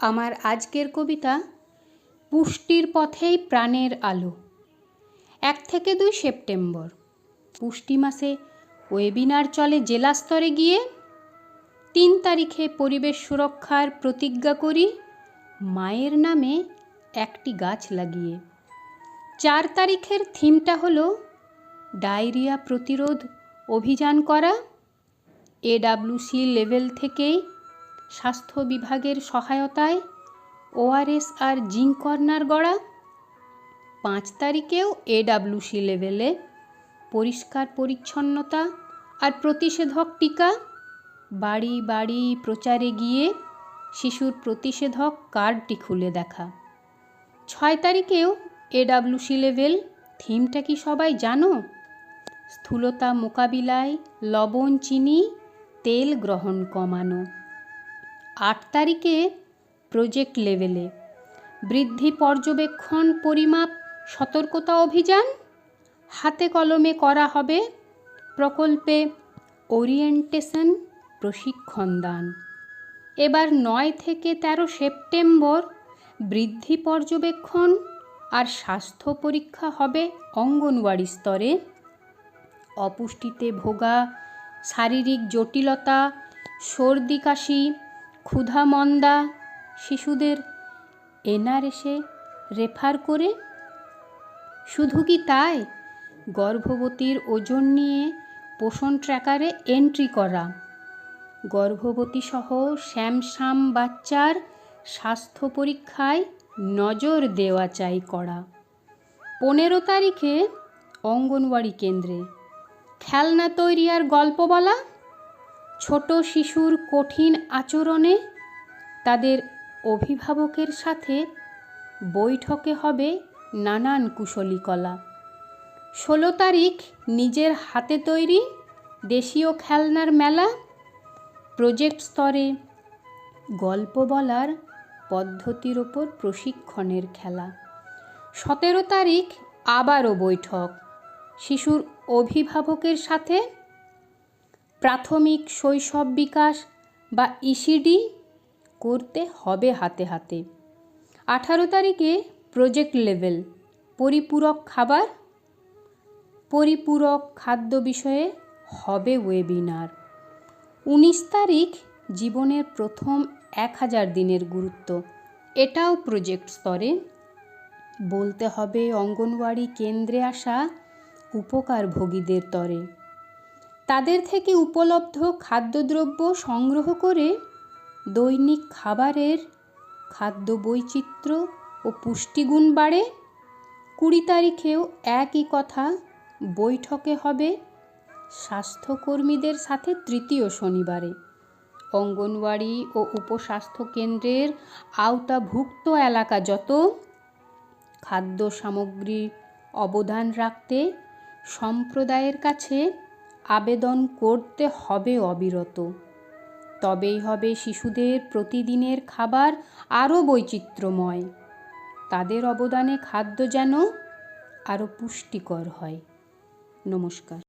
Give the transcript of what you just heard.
আমার আজকের কবিতা পুষ্টির পথেই প্রাণের আলো। এক থেকে দুই সেপ্টেম্বর। পুষ্টি মাসে ওয়েবিনার চলে জেলা স্তরে গিয়ে তিন তারিখে পরিবেশ সুরক্ষার প্রতিজ্ঞা করি, মায়ের নামে একটি গাছ লাগিয়ে। চার তারিখের থিমটা হলো ডায়রিয়া প্রতিরোধ অভিযান করা, এডাব্লিউসি লেভেল থেকেই স্বাস্থ্য বিভাগের সহায়তায় ওআরএস আর জিঙ্ক কর্নার গড়া। পাঁচ তারিখেও এডাব্লিউসি লেভেলে পরিষ্কার পরিচ্ছন্নতা আর প্রতিষেধক টিকা। বাড়ি বাড়ি প্রচারে গিয়ে শিশুর প্রতিষেধক কার্ডটি খুলে দেখা। ছয় তারিখেও এডাব্লিউসি লেভেল। থিমটা কি সবাই জানো? স্থূলতা মোকাবিলায় লবণ, চিনি, তেল গ্রহণ কমানো। আট তারিখে প্রজেক্ট লেভেলে। বৃদ্ধি পর্যবেক্ষণ, পরিমাপ, সতর্কতা অভিযান, হাতে কলমে করা হবে প্রকল্পে ওরিয়েন্টেশন প্রশিক্ষণ দান। এবার নয় থেকে তেরো সেপ্টেম্বর বৃদ্ধি পর্যবেক্ষণ আর স্বাস্থ্য পরীক্ষা হবে অঙ্গনওয়াড়ি স্তরে। অপুষ্টিতে ভোগা, শারীরিক জটিলতা, সর্দি কাশি ক্ষুধা মন্দা শিশুদের এনআরএসে রেফার করে? শুধু কি তাই? গর্ভবতীর ওজন নিয়ে পোষণ ট্র্যাকারে এন্ট্রি করা। গর্ভবতী সহ শ্যামশ্যাম বাচ্চার স্বাস্থ্য পরীক্ষায় নজর দেওয়া চাই করা পনেরো তারিখে অঙ্গনওয়াড়ি কেন্দ্রে। খেলনা তৈরি আর গল্প বলা? ছোট শিশুর কঠিন আচরণে তাদের অভিভাবকের সাথে বৈঠকে হবে নানান কুশলী কলা ষোলো তারিখ নিজের হাতে তৈরি দেশীয় খেলনার মেলা, প্রজেক্ট স্তরে গল্প বলার পদ্ধতির ওপর প্রশিক্ষণের খেলা। সতেরো তারিখ আবারও বৈঠক, শিশুর অভিভাবকের সাথে প্রাথমিক শৈশব বিকাশ বা ইসিডি করতে হবে হাতে হাতে। আঠারো তারিখে প্রজেক্ট লেভেল পরিপূরক খাবার, পরিপূরক খাদ্য বিষয়ে হবে ওয়েবিনার উনিশ তারিখ জীবনের প্রথম এক হাজার দিনের গুরুত্ব। এটাও প্রজেক্ট স্তরে। বলতে হবে অঙ্গনওয়াড়ি কেন্দ্রে আসা উপকারভোগীদের তরে। তাদের থেকে উপলব্ধ খাদ্যদ্রব্য সংগ্রহ করে দৈনিক খাবারের খাদ্য বৈচিত্র্য ও পুষ্টিগুণ বাড়ে। কুড়ি তারিখেও একই কথা বৈঠকে হবে স্বাস্থ্যকর্মীদের সাথে তৃতীয় শনিবারে। অঙ্গনওয়াড়ি ও উপস্বাস্থ্য কেন্দ্রের আওতাভুক্ত এলাকা যত খাদ্য সামগ্রীর অবদান রাখতে সম্প্রদায়ের কাছে আবেদন করতে হবে অবিরত। তবেই হবে শিশুদের প্রতিদিনের খাবার আরও বৈচিত্র্যময়। তাদের অবদানে খাদ্য যেন আরও পুষ্টিকর হয়। নমস্কার।